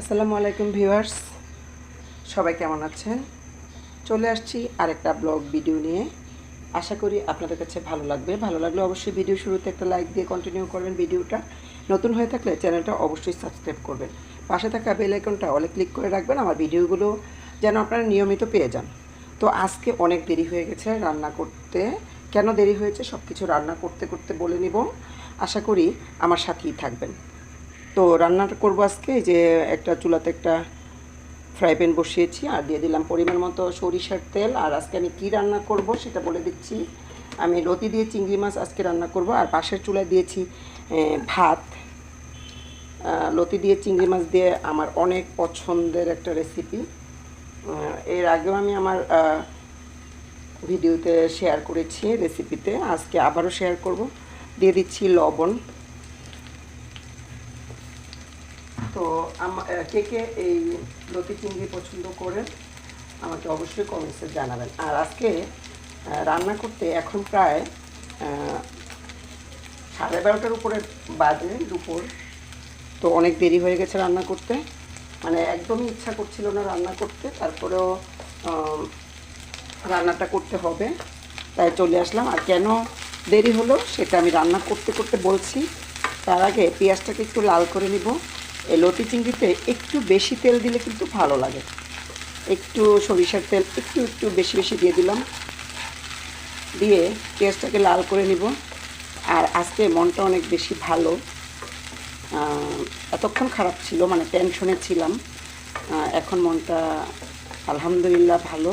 আসসালামু আলাইকুম ভিউয়ার্স। সবাই কেমন আছেন? চলে আসছি আরেকটা ব্লগ ভিডিও নিয়ে। আশা করি আপনাদের কাছে ভালো লাগবে। ভালো লাগলে অবশ্যই ভিডিও শুরুতে একটা লাইক দিয়ে কন্টিনিউ করবেন ভিডিওটা। নতুন হয়ে থাকলে চ্যানেলটা অবশ্যই সাবস্ক্রাইব করবেন। পাশে থাকা বেল আইকনটা অলে ক্লিক করে রাখবেন, আমার ভিডিওগুলো যেন আপনারা নিয়মিত পেয়ে যান। তো আজকে অনেক দেরি হয়ে গেছে রান্না করতে। কেন দেরি হয়েছে সব কিছু রান্না করতে করতে বলে নিব। আশা করি আমার সাথেই থাকবেন। তো রান্নাটা করব আজকে। যে একটা চুলাতে একটা ফ্রাই প্যান বসিয়েছি, আর দিয়ে দিলাম পরিমাণ মতো সরিষার তেল। আর আজকে আমি কী রান্না করব সেটা বলে দিচ্ছি। আমি লতি দিয়ে চিংড়ি মাছ আজকে রান্না করব, আর পাশের চুলায় দিয়েছি ভাত। লতি দিয়ে চিংড়ি মাছ দিয়ে আমার অনেক পছন্দের একটা রেসিপি এর আগেও আমি আমার ভিডিওতে শেয়ার করেছি রেসিপিতে আজকে আবারও শেয়ার করব। দিয়ে দিচ্ছি লবণ। তো কে কে এই লতি চিংড়ি পছন্দ করেন, আমাকে অবশ্যই কমেন্টসে জানাবেন। আর আজকে রান্না করতে এখন প্রায় সাড়ে বারোটার উপরে বাজে দুপুর। তো অনেক দেরি হয়ে গেছে রান্না করতে। মানে একদমই ইচ্ছা করছিল না রান্না করতে, তারপরেও রান্নাটা করতে হবে। তাই চলে আসলাম। আর কেন দেরি হলো, সেটা আমি রান্না করতে করতে বলছি। তার আগে পেঁয়াজটাকে একটু লাল করে নিব। এই লতি চিংড়িতে একটু বেশি তেল দিলে কিন্তু ভালো লাগে। একটু সরিষার তেল একটু একটু বেশি বেশি দিয়ে দিলাম। দিয়ে পেঁয়াজটাকে লাল করে নিব। আর আজকে মনটা অনেক বেশি ভালো। এতক্ষণ খারাপ ছিল মানে টেনশনে ছিলাম। এখন মনটা আলহামদুলিল্লাহ ভালো।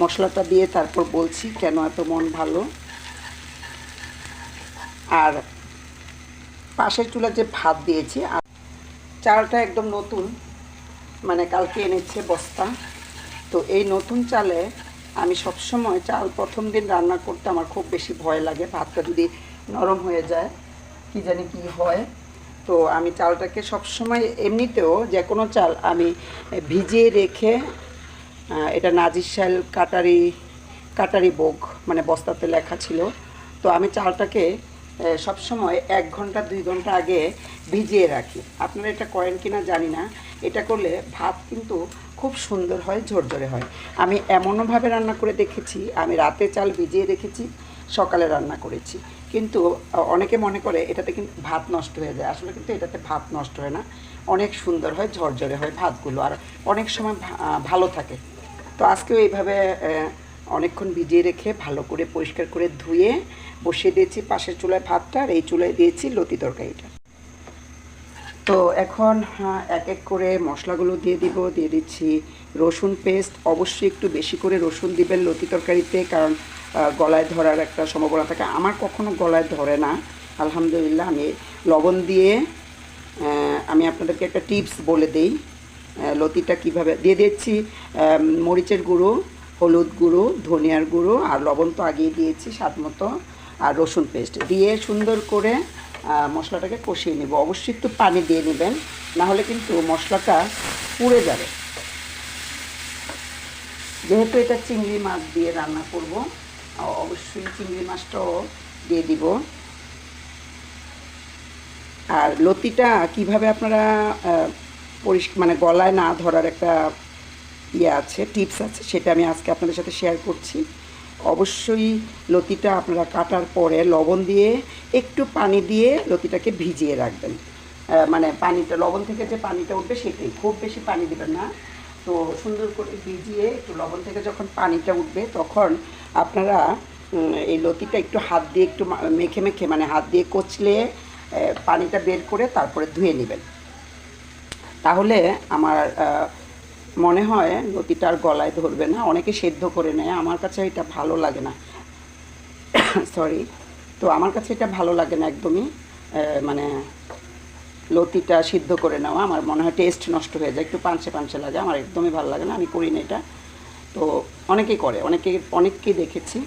মশলাটা দিয়ে তারপর বলছি কেন এত মন ভালো। আর পাশের চুলা যে ভাত দিয়েছি, আর চালটা একদম নতুন মানে কালকে এনেছে বস্তা। তো এই নতুন চালে আমি সবসময় চাল প্রথম দিন রান্না করতে আমার খুব বেশি ভয় লাগে, ভাতটা যদি নরম হয়ে যায়, কি জানি কি হয়। তো আমি চালটাকে সবসময় এমনিতেও যে কোনো চাল আমি ভিজিয়ে রেখে এটা নাজির শাল কাটারি কাটারি বোগ মানে বস্তাতে লেখা ছিল। তো আমি চালটাকে সবসময় এক ঘণ্টা, দুই ঘণ্টা আগে ভিজিয়ে রাখি। আপনারা এটা করেন কি না জানি না। এটা করলে ভাত কিন্তু খুব সুন্দর হয়, ঝরঝরে হয়। আমি এমনভাবে রান্না করে দেখেছি, আমি রাতে চাল ভিজিয়ে রেখেছি, সকালে রান্না করেছি। কিন্তু অনেকে মনে করে এটাতে কিন্তু ভাত নষ্ট হয়ে যায়। আসলে কিন্তু এটাতে ভাত নষ্ট হয় না। অনেক সুন্দর হয়, ঝরঝরে হয় ভাতগুলো। আর অনেক সময় ভালো থাকে। তো আজকেও এইভাবে অনেকক্ষণ ভিজিয়ে রেখে ভালো করে পরিষ্কার করে ধুয়ে বসিয়ে দিয়েছি পাশের চুলায় ভাতটা আর এই চুলায় দিয়েছি লতি তরকারিটা। তো এখন এক এক করে মশলাগুলো দিয়ে দিব, দিয়ে দিচ্ছি রসুন পেস্ট। অবশ্যই একটু বেশি করে রসুন দিবেন লতি তরকারিতে, কারণ গলায় ধরার একটা সম্ভাবনা থাকে। আমার কখনো গলায় ধরে না। আলহামদুলিল্লাহ, আমি লবণ দিয়ে আমি আপনাদেরকে একটা টিপস বলে দিই লতিটা কীভাবে দিয়ে দিচ্ছি মরিচের গুঁড়ো হলুদ গুঁড়ো, ধনিয়ার গুঁড়ো আর লবণ তো আগেই দিয়েছি, স্বাদ মতো, আর রসুন পেস্ট। দিয়ে সুন্দর করে মশলাটাকে কষিয়ে নেব। অবশ্যই একটু পানি দিয়ে নেবেন, না হলে কিন্তু মশলাটা পুড়ে যাবে। যেহেতু এটা চিংড়ি মাছ দিয়ে রান্না করব অবশ্যই চিংড়ি মাছটাও দিয়ে দিব। আর লতিটা কীভাবে আপনারা পরিষ্কার মানে গলায় না ধরার একটা ইয়ে আছে টিপস আছে, সেটা আমি আজকে আপনাদের সাথে শেয়ার করছি। অবশ্যই লতিটা আপনারা কাটার পরে লবণ দিয়ে একটু পানি দিয়ে লতিটাকে ভিজিয়ে রাখবেন। মানে পানিটা, লবণ থেকে যে পানিটা উঠবে সেটাই, খুব বেশি পানি দেবেন না। তো সুন্দর করে ভিজিয়ে একটু লবণ থেকে যখন পানিটা উঠবে তখন আপনারা এই লতিটা একটু হাত দিয়ে একটু মেখে মেখে মানে হাত দিয়ে কচলে পানিটা বের করে তারপরে ধুয়ে নেবেন। তাহলে আমার মনে হয় লতিটা আর গলায় ধরবে না, অনেকে সেদ্ধ করে নেয়, আমার কাছে এটা ভালো লাগে না। সরি তো আমার কাছে এটা ভালো লাগে না একদমই। মানে লতিটা সিদ্ধ করে নেওয়া, আমার মনে হয় টেস্ট নষ্ট হয়ে যায়, একটু পাঞ্চে পাঞ্চে লাগে, আমার একদমই ভালো লাগে না, আমি করি না এটা। তো অনেকেই করে, অনেকে, অনেককেই দেখেছি।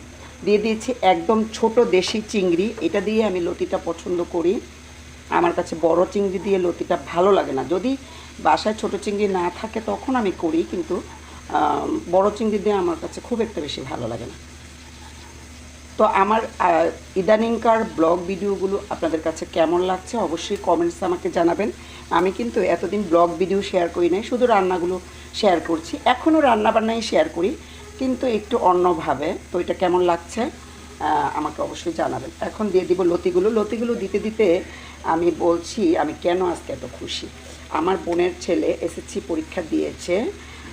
দিয়ে দিয়েছি একদম ছোট দেশি চিংড়ি, এটা দিয়ে আমি লতিটা পছন্দ করি। আমার কাছে বড় চিংড়ি দিয়ে লতিটা ভালো লাগে না। যদি বাসায় ছোট চিংড়ি না থাকে তখন আমি করি, কিন্তু বড় চিংড়ি দিয়ে আমার কাছে খুব একটা বেশি ভালো লাগে না। তো আমার ইদানিংকার ব্লগ ভিডিওগুলো আপনাদের কাছে কেমন লাগছে অবশ্যই কমেন্টস আমাকে জানাবেন। আমি কিন্তু এতদিন ব্লগ ভিডিও শেয়ার করি নাই, শুধু রান্নাগুলো শেয়ার করছি। এখনও রান্নাবান্নাই শেয়ার করি, কিন্তু একটু অন্যভাবে। তো এটা কেমন লাগছে আমাকে অবশ্যই জানাবেন। এখন দিয়ে দিব লতিগুলো। লতিগুলো দিতে দিতে আমি বলছি, আমি কেন আজকে এত খুশি? আমার বোনের ছেলে এসএসসি পরীক্ষা দিয়েছে।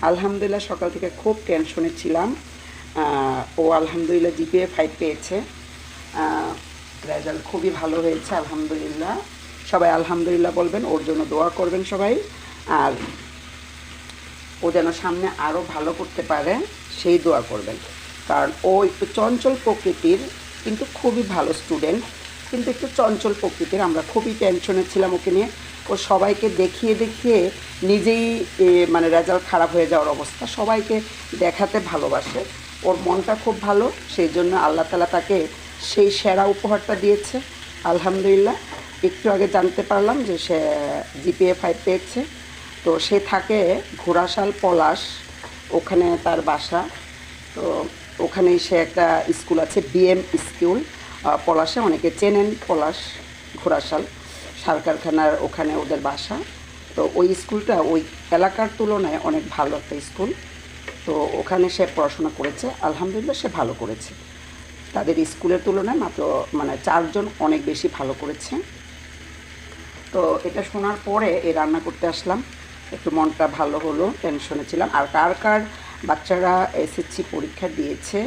আলহামদুলিল্লাহ সকাল থেকে খুব টেনশনে ছিলাম। ও আলহামদুলিল্লাহ জিপিএ ফাইভ পেয়েছে। রেজাল্ট খুবই ভালো হয়েছে, আলহামদুলিল্লাহ। সবাই আলহামদুলিল্লাহ বলবেন, ওর জন্য দোয়া করবেন সবাই। আর ও যেন সামনে আরও ভালো করতে পারে, সেই দোয়া করবেন। কারণ ও একটু চঞ্চল প্রকৃতির, কিন্তু খুবই ভালো স্টুডেন্ট কিন্তু একটু চঞ্চল প্রকৃতির, আমরা খুবই টেনশনে ছিলাম ওকে নিয়ে। ও সবাইকে দেখিয়ে দেখিয়ে নিজেই মানে রেজাল্ট খারাপ হয়ে যাওয়ার অবস্থা সবাইকে দেখাতে ভালোবাসে। ওর মনটা খুব ভালো, সেই জন্য আল্লাহ তালা তাকে সেই সেরা উপহারটা দিয়েছে। আলহামদুলিল্লাহ, একটু আগে জানতে পারলাম যে সে জিপিএ ফাইভ পেয়েছে। তো সে থাকে ঘোড়াশাল পলাশ, ওখানে তার বাসা। তো ওখানেই সে একটা স্কুল আছে বিএম স্কুল পলাশে। অনেকে চেনেন পলাশ, ঘোড়াশাল। সার কারখানার ওখানে ওদের বাসা। তো ওই স্কুলটা ওই এলাকার তুলনায় অনেক ভালো একটা স্কুল। তো ওখানে সে পড়াশোনা করেছে, আলহামদুলিল্লাহ সে ভালো করেছে। তাদের স্কুলের তুলনায় মাত্র মানে চারজন অনেক বেশি ভালো করেছে। তো এটা শোনার পরে এই রান্না করতে আসলাম। একটু মনটা ভালো হলো টেনশনে ছিলাম। আর কার কার বাচ্চারা এসএসসি পরীক্ষা দিয়েছে,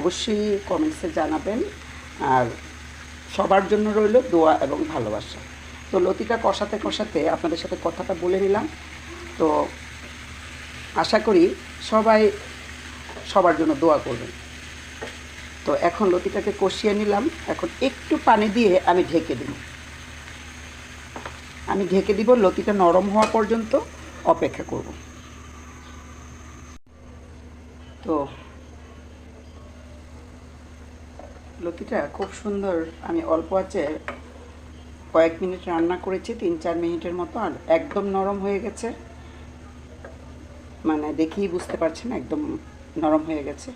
অবশ্যই কমেন্টসে জানাবেন। আর সবার জন্য রইল দোয়া এবং ভালোবাসা। তো লতিটা কষাতে কষাতে আপনাদের সাথে কথাটা বলে নিলাম। তো আশা করি সবাই সবার জন্য দোয়া করবেন। তো এখন লতিটাকে কষিয়ে নিলাম। এখন একটু পানি দিয়ে আমি ঢেকে দিই আমি ঢেকে দিব লতিটা নরম হওয়া পর্যন্ত অপেক্ষা করব। তো লতিটা খুব সুন্দর, আমি অল্প আছে কয়েক মিনিট রান্না করেছি, তিন চার মিনিটের মতো, আর একদম নরম হয়ে গেছে। মানে দেখেই বুঝতে পারছেন একদম নরম হয়ে গেছে।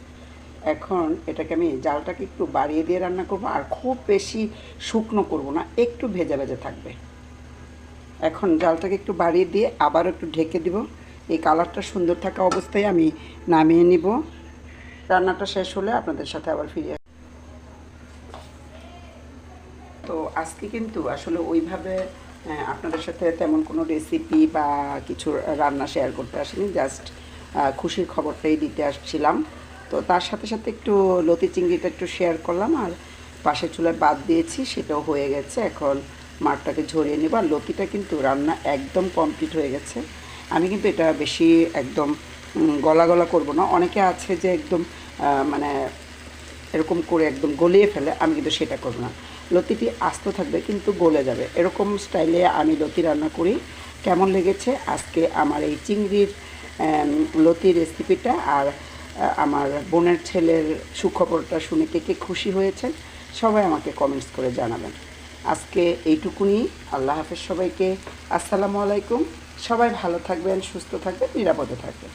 এখন এটাকে আমি জালটাকে একটু বাড়িয়ে দিয়ে রান্না করব, আর খুব বেশি শুকনো করব না, একটু ভেজা ভেজা থাকবে। এখন জালটাকে একটু বাড়িয়ে দিয়ে আবার একটু ঢেকে দিব। এই কালারটা সুন্দর থাকা অবস্থায় আমি নামিয়ে নিব। রান্নাটা শেষ হলে আপনাদের সাথে আবার ফিরে আস- তো আজকে কিন্তু আসলে ওইভাবে আপনাদের সাথে তেমন কোনো রেসিপি বা কিছু রান্না শেয়ার করতে আসিনি জাস্ট খুশির খবরটাই দিতে আসছিলাম। তো তার সাথে সাথে একটু লতি চিংড়িটা একটু শেয়ার করলাম আর পাশের চুলায় বাদ দিয়েছি, সেটাও হয়ে গেছে। এখন মাঠটাকে ঝরিয়ে নেব। আর লতিটা কিন্তু রান্না একদম কমপ্লিট হয়ে গেছে। আমি কিন্তু এটা বেশি একদম গলা গলা করব না। অনেকে আছে যে একদম মানে এরকম করে একদম গলিয়ে ফেলে, আমি কিন্তু সেটা করব না। লতিটি আস্ত থাকবে কিন্তু গলে যাবে। এরকম স্টাইলে আমি লতি রান্না করি। কেমন লেগেছে? আজকে আমার এই চিংড়ির লতি রেসিপিটা আর আমার বোনের ছেলের সুখবরটা শুনে কে কে খুশি হয়েছেন সবাই আমাকে কমেন্টস করে জানাবেন। আজকে এইটুকুনি। আল্লাহ হাফেজ সবাইকে। আসসালামু আলাইকুম। সবাই ভালো থাকবেন, সুস্থ থাকবেন, নিরাপদে থাকবেন।